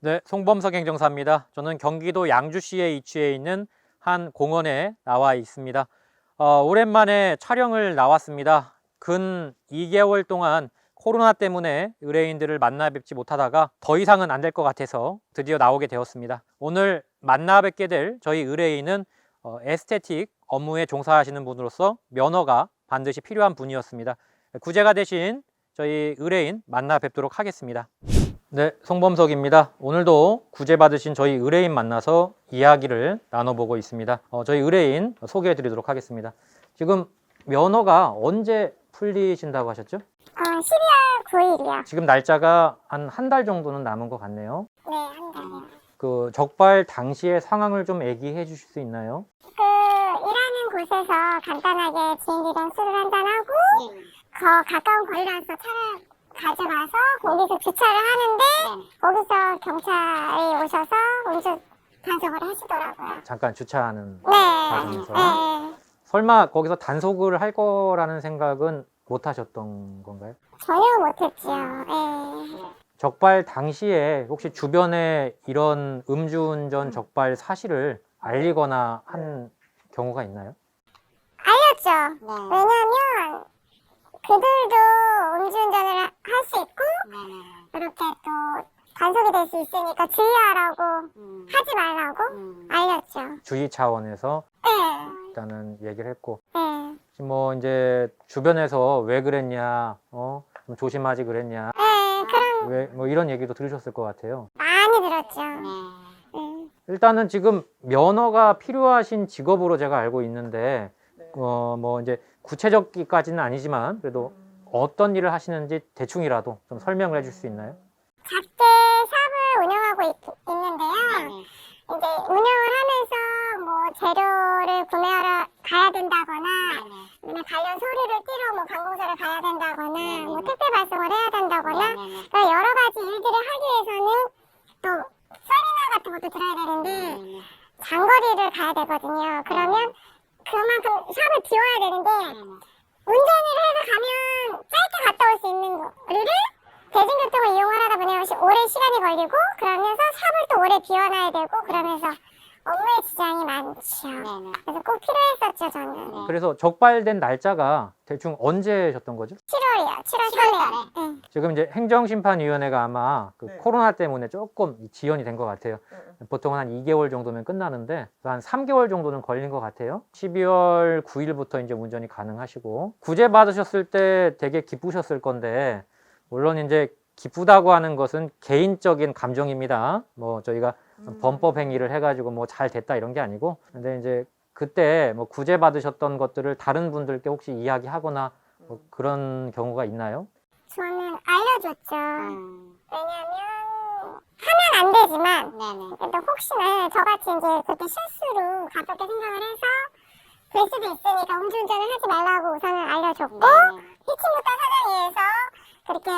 네, 송범석 행정사입니다. 저는 경기도 양주시에 위치해 있는 한 공원에 나와 있습니다. 어, 오랜만에 촬영을 나왔습니다. 근 2개월 동안 코로나 때문에 의뢰인들을 만나 뵙지 못하다가 더 이상은 안 될 것 같아서 드디어 나오게 되었습니다. 오늘 만나 뵙게 될 저희 의뢰인은 어, 에스테틱 업무에 종사하시는 분으로서 면허가 반드시 필요한 분이었습니다. 구제가 되신 저희 의뢰인 만나 뵙도록 하겠습니다. 네, 송범석입니다. 오늘도 구제받으신 저희 의뢰인 만나서 이야기를 나눠보고 있습니다. 어, 저희 의뢰인 소개해 드리도록 하겠습니다. 지금 면허가 언제 풀리신다고 하셨죠? 어, 12월 9일이요. 지금 날짜가 한 한 달 정도는 남은 것 같네요. 네, 한 달이요. 그 적발 당시의 상황을 좀 얘기해 주실 수 있나요? 그, 일하는 곳에서 간단하게 지인들이랑 술을 한잔하고, 거 가까운 거리라서 차를 가져가서 거기서 주차를 하는데, 거기서 경찰이 오셔서 운전 단속을 하시더라고요. 잠깐 주차하는 네. 과정에서. 네. 설마 거기서 단속을 할 거라는 생각은 못 하셨던 건가요? 전혀 못했지요. 네. 적발 당시에 혹시 주변에 이런 음주운전 적발 사실을 알리거나 한 경우가 있나요? 알렸죠. 왜냐면, 그들도 음주운전을 할 수 있고, 이렇게 또 단속이 될 수 있으니까 주의하라고 하지 말라고 알렸죠. 주의 차원에서 네, 일단은 얘기를 했고. 네, 뭐 이제 주변에서 왜 그랬냐, 어, 좀 조심하지 그랬냐, 네, 그런 왜 뭐 이런 얘기도 들으셨을 것 같아요. 많이 들었죠. 네. 일단은 지금 면허가 필요하신 직업으로 제가 알고 있는데 어 뭐 이제 구체적기까지는 아니지만 그래도 어떤 일을 하시는지 대충이라도 좀 설명을 해줄 수 있나요? 작게 샵을 운영하고 있, 있는데요. 이제 운영을 하면서 뭐 재료를 구매하러 가야 된다거나 아니면 관련 서류를 띄러 뭐 관공서를 가야 된다거나 뭐 택배 발송을 해야 된다거나 그러니까 여러 가지 일들을 하기 위해서는 또 서류나 같은 것도 들어야 되는데 장거리를 가야 되거든요. 그러면 그만큼 샵을 비워야 되는데 운전을 해서 가면 짧게 갔다 올 수 있는 거를 대중교통을 이용하다 보면 시- 오래 시간이 걸리고 그러면서 샵을 또 오래 비워놔야 되고 그러면서 업무의 지장이 많죠. 그래서 꼭 필요했었죠 저는. 그래서 적발된 날짜가 대충 언제셨던 거죠? 7월이요. 7월 3일. 네. 지금 이제 행정심판위원회가 아마 그 네. 코로나 때문에 조금 지연이 된 것 같아요. 보통은 한 2개월 정도면 끝나는데 한 3개월 정도는 걸린 것 같아요. 12월 9일부터 이제 운전이 가능하시고 구제 받으셨을 때 되게 기쁘셨을 건데 물론 이제 기쁘다고 하는 것은 개인적인 감정입니다. 뭐 저희가 범법 행위를 해가지고 뭐 잘 됐다 이런 게 아니고 근데 이제 그때 뭐 구제 받으셨던 것들을 다른 분들께 혹시 이야기하거나 뭐 그런 경우가 있나요? 저는 알려줬죠. 왜냐면 하면 안 되지만 그래도 혹시나 저같이 이제 그때 실수로 가볍게 생각을 해서 될 수도 있으니까 음주운전을 하지 말라고 우선은 알려줬고 피치 못한 사정에서 그렇게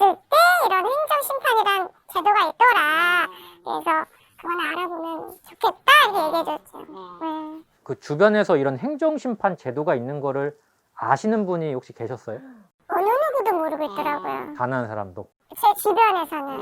됐을 때 이런 행정심판이란 제도가 있더라. 그래서 그건 알아보면 좋겠다 이렇게 얘기해줬죠. 네. 그 주변에서 이런 행정심판 제도가 있는 거를 아시는 분이 혹시 계셨어요? 어느 누구도 모르고 있더라고요. 단한 사람도. 제 주변에서는.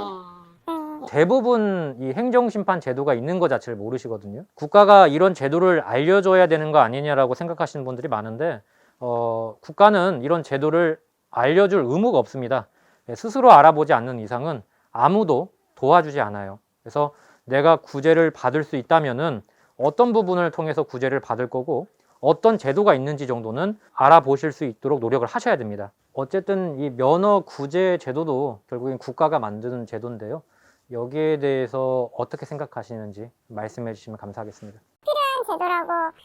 네. 대부분 이 행정심판 제도가 있는 것 자체를 모르시거든요. 국가가 이런 제도를 알려줘야 되는 거 아니냐라고 생각하시는 분들이 많은데, 어, 국가는 이런 제도를 알려줄 의무가 없습니다. 예, 스스로 알아보지 않는 이상은 아무도 도와주지 않아요. 그래서 내가 구제를 받을 수 있다면은 어떤 부분을 통해서 구제를 받을 거고 어떤 제도가 있는지 정도는 알아보실 수 있도록 노력을 하셔야 됩니다. 어쨌든 이 면허 구제 제도도 결국엔 국가가 만드는 제도인데요. 여기에 대해서 어떻게 생각하시는지 말씀해 주시면 감사하겠습니다. 필요한 제도라고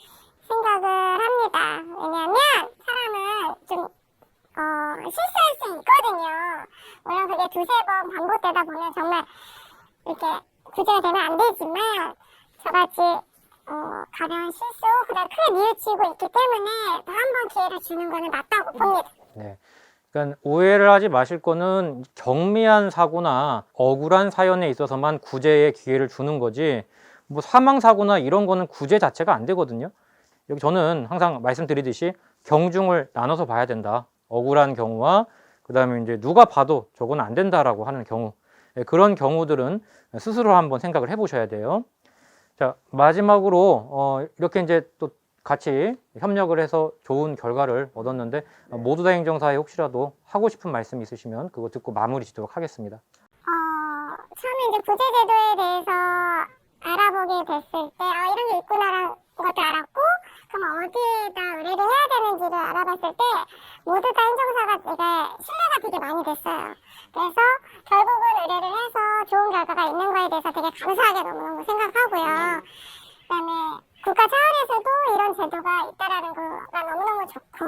생각을 합니다. 왜냐하면 사람은 좀 어, 실수할 수 있거든요. 물론 그게 두세 번 반복되다 보면 정말 이렇게 구제가 되면 안 되지만 저같이 어, 가벼운 실수, 그다음 크게 뉘우치고 있기 때문에 또 한 번 기회를 주는 거는 맞다고 봅니다. 네. 그러니까 오해를 하지 마실 거는 경미한 사고나 억울한 사연에 있어서만 구제의 기회를 주는 거지 뭐 사망 사고나 이런 거는 구제 자체가 안 되거든요. 여기 저는 항상 말씀드리듯이 경중을 나눠서 봐야 된다. 억울한 경우와 그다음에 이제 누가 봐도 저건 안 된다라고 하는 경우 예, 그런 경우들은 스스로 한번 생각을 해보셔야 돼요. 자 마지막으로 어, 이렇게 이제 또 같이 협력을 해서 좋은 결과를 얻었는데 어, 모두 다 행정사에 혹시라도 하고 싶은 말씀 있으시면 그거 듣고 마무리 짓도록 하겠습니다. 어, 처음에 이제 부재제도에 대해서 알아보게 됐을 때, 아, 이런 게 있구나라는 것도 알았고, 그럼 어디에다 의뢰를 해야 되는지를 알아봤을 때, 모두 다 행정사가 되게 신뢰가 되게 많이 됐어요. 그래서 결국은 의뢰를 해서 좋은 결과가 있는 거에 대해서 되게 감사하게 너무너무 생각하고요. 그 다음에 국가 차원에서도 이런 제도가 있다라는 거가 너무너무 좋고,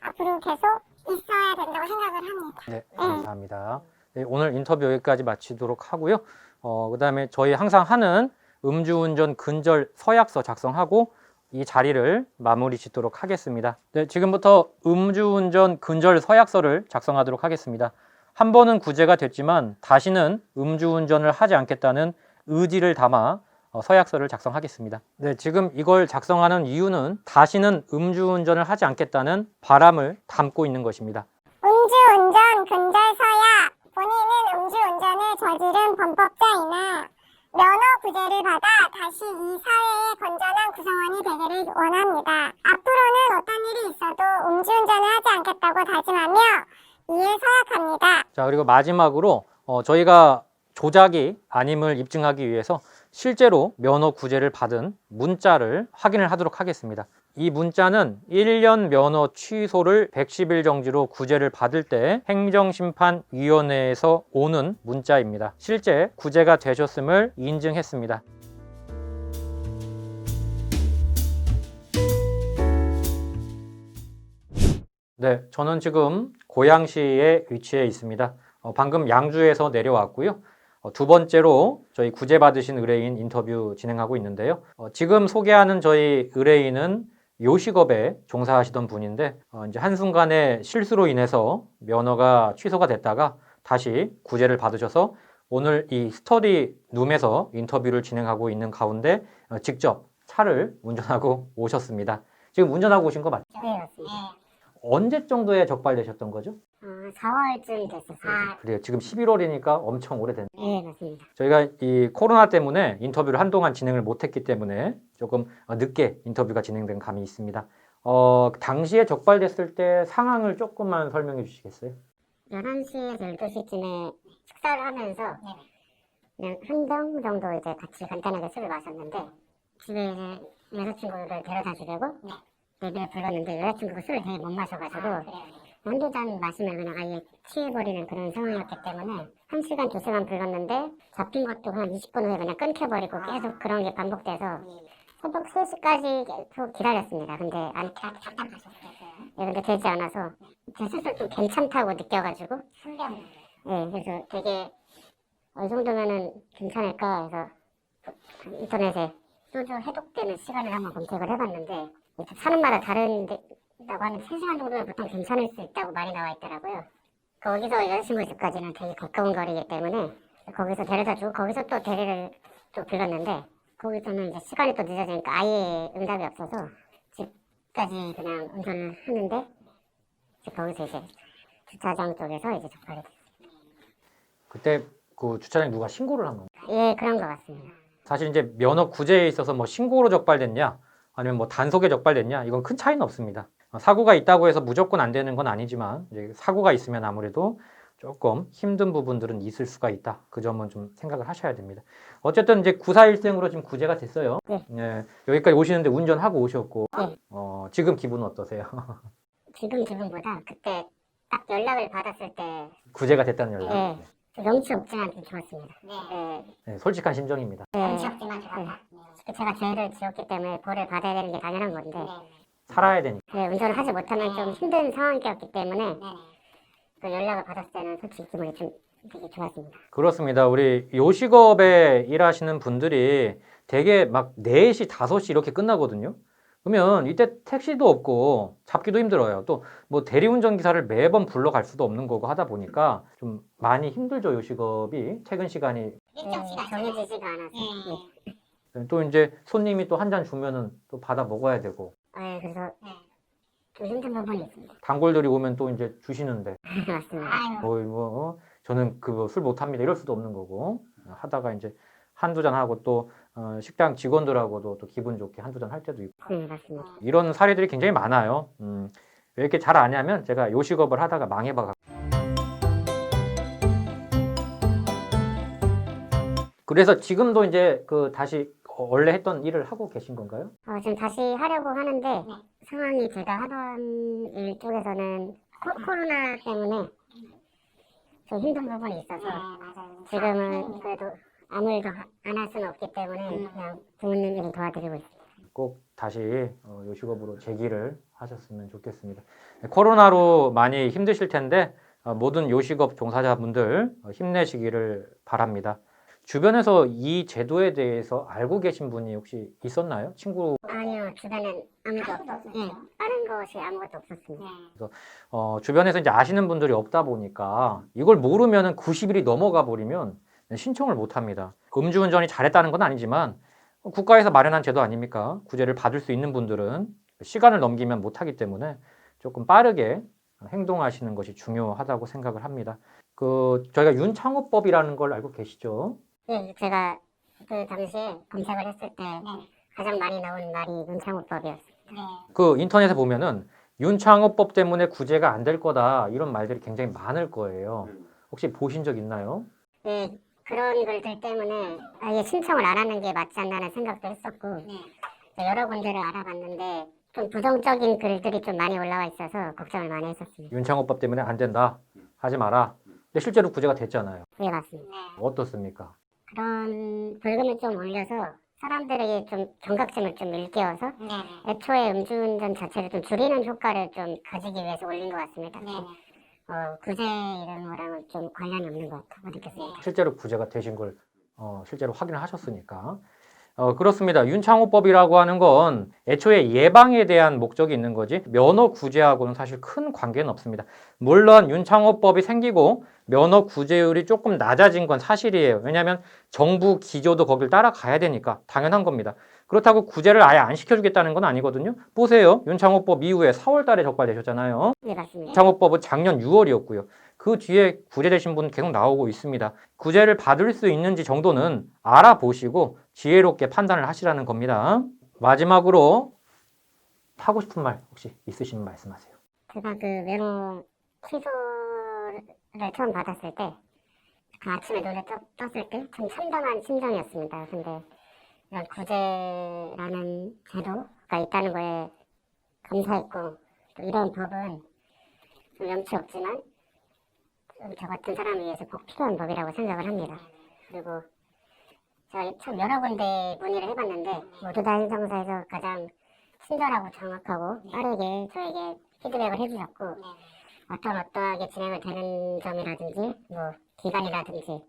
앞으로 계속 있어야 된다고 생각을 합니다. 네, 감사합니다. 네, 오늘 인터뷰 여기까지 마치도록 하고요. 어, 그 다음에 저희 항상 하는 음주운전 근절 서약서 작성하고 이 자리를 마무리 짓도록 하겠습니다. 네, 지금부터 음주운전 근절 서약서를 작성하도록 하겠습니다. 한 번은 구제가 됐지만 다시는 음주운전을 하지 않겠다는 의지를 담아 어, 서약서를 작성하겠습니다. 네, 지금 이걸 작성하는 이유는 다시는 음주운전을 하지 않겠다는 바람을 담고 있는 것입니다. 음주운전 근절서야 본인은 음주운전을 저지른 범법자이나 면허 구제를 받아 다시 이 사회의 건전한 구성원이 되기를 원합니다. 앞으로는 어떤 일이 있어도 음주운전을 하지 않겠다고 다짐하며 이에 서약합니다. 자, 그리고 마지막으로 어, 저희가 조작이 아님을 입증하기 위해서 실제로 면허 구제를 받은 문자를 확인을 하도록 하겠습니다. 이 문자는 1년 면허 취소를 110일 정지로 구제를 받을 때 행정심판위원회에서 오는 문자입니다. 실제 구제가 되셨음을 인증했습니다. 네, 저는 지금 고양시에 위치해 있습니다. 어, 방금 양주에서 내려왔고요. 어, 두 번째로 저희 구제받으신 의뢰인 인터뷰 진행하고 있는데요. 어, 지금 소개하는 저희 의뢰인은 요식업에 종사하시던 분인데 어, 이제 한순간에 실수로 인해서 면허가 취소가 됐다가 다시 구제를 받으셔서 오늘 이 스터디 룸에서 인터뷰를 진행하고 있는 가운데 어, 직접 차를 운전하고 오셨습니다. 지금 운전하고 오신 거 맞죠? 네, 맞습니다. 언제 정도에 적발되셨던 거죠? 어, 4월쯤 됐었어요. 그래요. 지금 11월이니까 엄청 오래됐네요. 네, 맞습니다. 저희가 이 코로나 때문에 인터뷰를 한동안 진행을 못했기 때문에 조금 어, 늦게 인터뷰가 진행된 감이 있습니다. 어, 당시에 적발됐을 때 상황을 조금만 설명해 주시겠어요? 11시에서 12시쯤에 식사를 하면서 그냥 한 병 정도 이제 같이 간단하게 술을 마셨는데 집에 이제 여자친구를 데려다 주려고 내비에 불렀는데 여자친구가 술을 되게 못 마셔가지고 한두 잔 마시면 그냥 아예 취해버리는 그런 상황이었기 때문에 한 시간 두 시간 불렀는데 잡힌 것도 한 20분 후에 그냥 끊겨버리고 계속 그런 게 반복돼서 새벽 3시까지 계속 기다렸습니다. 근데 안 예, 근데 되지 않아서 제 스스로 좀 괜찮다고 느껴가지고 예, 그래서 되게 어느 정도면은 괜찮을까 해서 인터넷에 소주 해독되는 시간을 한번 검색을 해봤는데 사는 마다 다른다고 하는 3시간 정도면 보통 괜찮을 수 있다고 많이 나와 있더라고요. 거기서 여자친구 집까지는 되게 가까운 거리이기 때문에 거기서 데려다 주고 거기서 또 대리를 또 불렀는데 거기서는 이제 시간이 또 늦어지니까 아예 응답이 없어서 집까지 그냥 운전을 하는데 이제 거기서 이제 주차장 쪽에서 이제 적발이 됐어요. 그때 그 주차장에 누가 신고를 한 건가요? 예, 그런 것 같습니다. 사실 이제 면허 구제에 있어서 뭐 신고로 적발됐냐 아니면 뭐 단속에 적발됐냐 이건 큰 차이는 없습니다. 어, 사고가 있다고 해서 무조건 안 되는 건 아니지만 이제 사고가 있으면 아무래도 조금 힘든 부분들은 있을 수가 있다. 그 점은 좀 생각을 하셔야 됩니다. 어쨌든 이제 구사일생으로 지금 구제가 됐어요. 네. 여기까지 오시는데 운전하고 오셨고 네. 어, 지금 기분은 어떠세요? 지금 기분보다 그때 딱 연락을 받았을 때 구제가 됐다는 연락. 네. 명치 없지만 좀 좋았습니다. 네. 네, 솔직한 심정입니다. 네. 명치 없지만 좋았다. 제가 죄를 지었기 때문에 벌을 받아야 되는 게 당연한 건데 살아야 되니까. 네, 운전을 하지 못하면 좀 힘든 상황이었기 때문에 그 연락을 받았을 때는 솔직히 기분이 좀 되게 좋았습니다. 그렇습니다. 우리 요식업에 일하시는 분들이 되게 막 4시, 5시 이렇게 끝나거든요. 그러면 이때 택시도 없고 잡기도 힘들어요. 또 뭐 대리운전 기사를 매번 불러갈 수도 없는 거고 하다 보니까 좀 많이 힘들죠. 요식업이 퇴근 시간이 일정 시간 정해지지가 않아서. 네. 또 이제 손님이 또 한 잔 주면은 또 받아 먹어야 되고 네, 그래서 좀 힘든 부분이 있습니다. 단골들이 오면 또 이제 주시는데 맞습니다. 거의 뭐 어? 저는 그거 술 못합니다. 이럴 수도 없는 거고 하다가 이제 한두 잔 하고 또 어, 식당 직원들하고도 또 기분 좋게 한두 잔 할 때도 있고 네, 맞습니다. 이런 사례들이 굉장히 많아요. 음, 왜 이렇게 잘 아냐면 제가 요식업을 하다가 망해봐. 그래서 지금도 이제 그 다시 원래 했던 일을 하고 계신 건가요? 어, 지금 다시 하려고 하는데 상황이 제가 하던 일 쪽에서는 코, 코로나 때문에 좀 힘든 부분이 있어서 지금은 그래도 아무 일도 안 할 수는 없기 때문에 그냥 부모님 일 도와드리고 있습니다. 꼭 다시 어, 요식업으로 재기를 하셨으면 좋겠습니다. 코로나로 많이 힘드실 텐데 어, 모든 요식업 종사자분들 어, 힘내시기를 바랍니다. 주변에서 이 제도에 대해서 알고 계신 분이 혹시 있었나요? 친구 아니요, 주변엔 아무도 없었어요. 예, 다른 것이 아무것도 없었습니다. 어, 주변에서 이제 아시는 분들이 없다 보니까 이걸 모르면은 90일이 넘어가 버리면 신청을 못 합니다. 음주운전이 잘했다는 건 아니지만 국가에서 마련한 제도 아닙니까? 구제를 받을 수 있는 분들은 시간을 넘기면 못 하기 때문에 조금 빠르게 행동하시는 것이 중요하다고 생각을 합니다. 그 저희가 윤창호법이라는 걸 알고 계시죠? 예, 제가 그 당시에 검색을 했을 때 가장 많이 나온 말이 문창호법이었어요. 그 인터넷에 보면은 윤창호법 때문에 구제가 안 될 거다 이런 말들이 굉장히 많을 거예요. 혹시 보신 적 있나요? 예, 그런 글들 때문에 아예 신청을 안 하는 게 맞지 않나는 생각도 했었고 여러 군데를 알아봤는데 좀 부정적인 글들이 좀 많이 올라와 있어서 걱정을 많이 했었습니다. 윤창호법 때문에 안 된다. 하지 마라. 근데 실제로 구제가 됐잖아요. 예, 맞습니다. 어떻습니까? 그런 불금을 좀 올려서 사람들에게 좀 경각심을 좀 일깨워서 애초에 음주운전 자체를 좀 줄이는 효과를 좀 가지기 위해서 올린 것 같습니다. 어, 구제 이런 거랑은 좀 관련이 없는 것 같다고 느꼈습니다. 실제로 구제가 되신 걸 어, 실제로 확인을 하셨으니까. 어, 그렇습니다. 윤창호법이라고 하는 건 애초에 예방에 대한 목적이 있는 거지 면허 구제하고는 사실 큰 관계는 없습니다. 물론 윤창호법이 생기고 면허 구제율이 조금 낮아진 건 사실이에요. 왜냐하면 정부 기조도 거길 따라가야 되니까 당연한 겁니다. 그렇다고 구제를 아예 안 시켜주겠다는 건 아니거든요. 보세요. 윤창호법 이후에 4월 달에 적발되셨잖아요. 네, 맞습니다. 창호법은 작년 6월이었고요. 그 뒤에 구제되신 분 계속 나오고 있습니다. 구제를 받을 수 있는지 정도는 알아보시고 지혜롭게 판단을 하시라는 겁니다. 마지막으로 하고 싶은 말 혹시 있으시면 말씀하세요. 제가 그 면허 취소 를 처음 받았을 때, 그 아침에 눈에 떴, 떴을 때좀 참담한 심정이었습니다. 근데 이런 구제라는 제도가 있다는 거에 감사했고, 또 이런 법은 좀 염치 없지만, 좀 저 같은 사람을 위해서 꼭 필요한 법이라고 생각을 합니다. 그리고 제가 참 여러 군데 문의를 해봤는데, 모두 다 행정사에서 가장 친절하고 정확하고 빠르게 저에게 피드백을 해주셨고 어떤 어떠하게 진행을 되는 점이라든지 뭐 기간이라든지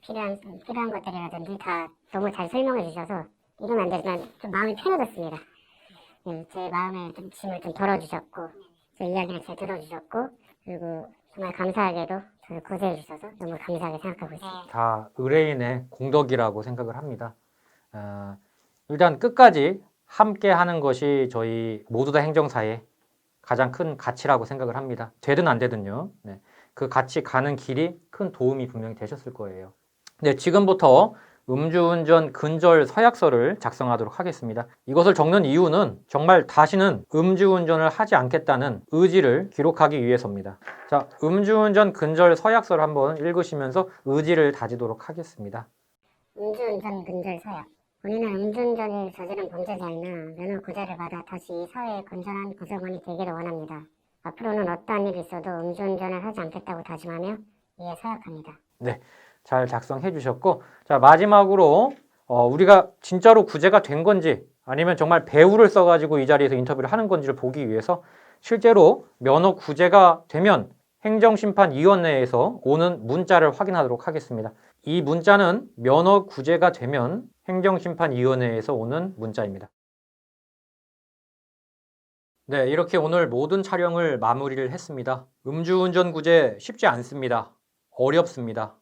필요한 필요한 것들이라든지 다 너무 잘 설명해 주셔서 이러면 안 되지만 좀 마음이 편해졌습니다. 예, 제 마음에 좀 짐을 좀 덜어주셨고 제 이야기를 잘 들어주셨고 그리고 정말 감사하게도 저를 구제해 주셔서 너무 감사하게 생각하고 있습니다. 다 의뢰인의 공덕이라고 생각을 합니다. 어, 일단 끝까지 함께 하는 것이 저희 모두 다 행정사의 가장 큰 가치라고 생각을 합니다. 되든 안 되든요. 네. 그 같이 가는 길이 큰 도움이 분명히 되셨을 거예요. 네, 지금부터 음주운전 근절 서약서를 작성하도록 하겠습니다. 이것을 적는 이유는 정말 다시는 음주운전을 하지 않겠다는 의지를 기록하기 위해서입니다. 자, 음주운전 근절 서약서를 한번 읽으시면서 의지를 다지도록 하겠습니다. 음주운전 근절 서약. 본인은 음주운전을 저지른 범죄자이나 면허 구제를 받아 다시 사회에 건전한 구성원이 되기를 원합니다. 앞으로는 어떠한 일이 있어도 음주운전을 하지 않겠다고 다짐하며 이에 서약합니다. 잘 작성해 주셨고 자 마지막으로 어, 우리가 진짜로 구제가 된 건지 아니면 정말 배우를 써가지고 이 자리에서 인터뷰를 하는 건지를 보기 위해서 실제로 면허 구제가 되면 행정심판위원회에서 오는 문자를 확인하도록 하겠습니다. 이 문자는 면허 구제가 되면 행정심판위원회에서 오는 문자입니다. 네, 이렇게 오늘 모든 촬영을 마무리를 했습니다. 음주운전 구제 쉽지 않습니다. 어렵습니다.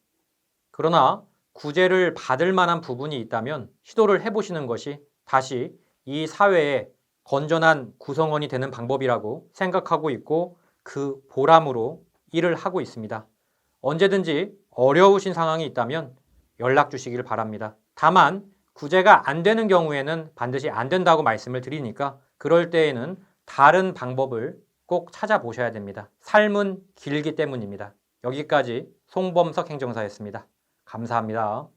그러나 구제를 받을 만한 부분이 있다면 시도를 해보시는 것이 다시 이 사회의 건전한 구성원이 되는 방법이라고 생각하고 있고 그 보람으로 일을 하고 있습니다. 언제든지 어려우신 상황이 있다면 연락 주시길 바랍니다. 다만 구제가 안 되는 경우에는 반드시 안 된다고 말씀을 드리니까 그럴 때에는 다른 방법을 꼭 찾아보셔야 됩니다. 삶은 길기 때문입니다. 여기까지 송범석 행정사였습니다. 감사합니다.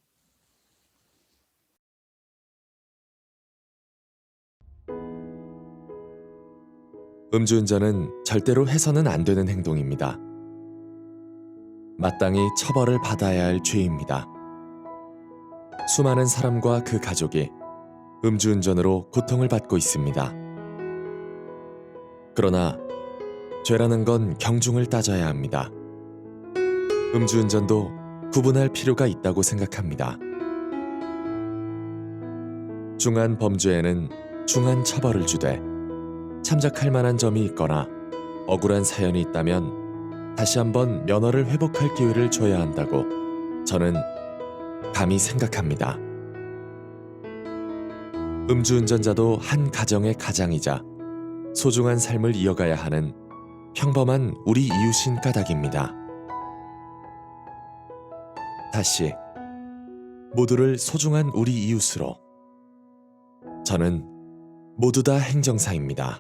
음주운전은 절대로 해서는 안 되는 행동입니다. 마땅히 처벌을 받아야 할 죄입니다. 수많은 사람과 그 가족이 음주운전으로 고통을 받고 있습니다. 그러나 죄라는 건 경중을 따져야 합니다. 음주운전도 구분할 필요가 있다고 생각합니다. 중한 범죄에는 중한 처벌을 주되 참작할 만한 점이 있거나 억울한 사연이 있다면 다시 한번 면허를 회복할 기회를 줘야 한다고 저는 감히 생각합니다. 음주운전자도 한 가정의 가장이자 소중한 삶을 이어가야 하는 평범한 우리 이웃인 까닭입니다. 다시 모두를 소중한 우리 이웃으로 저는 모두 다 행정사입니다.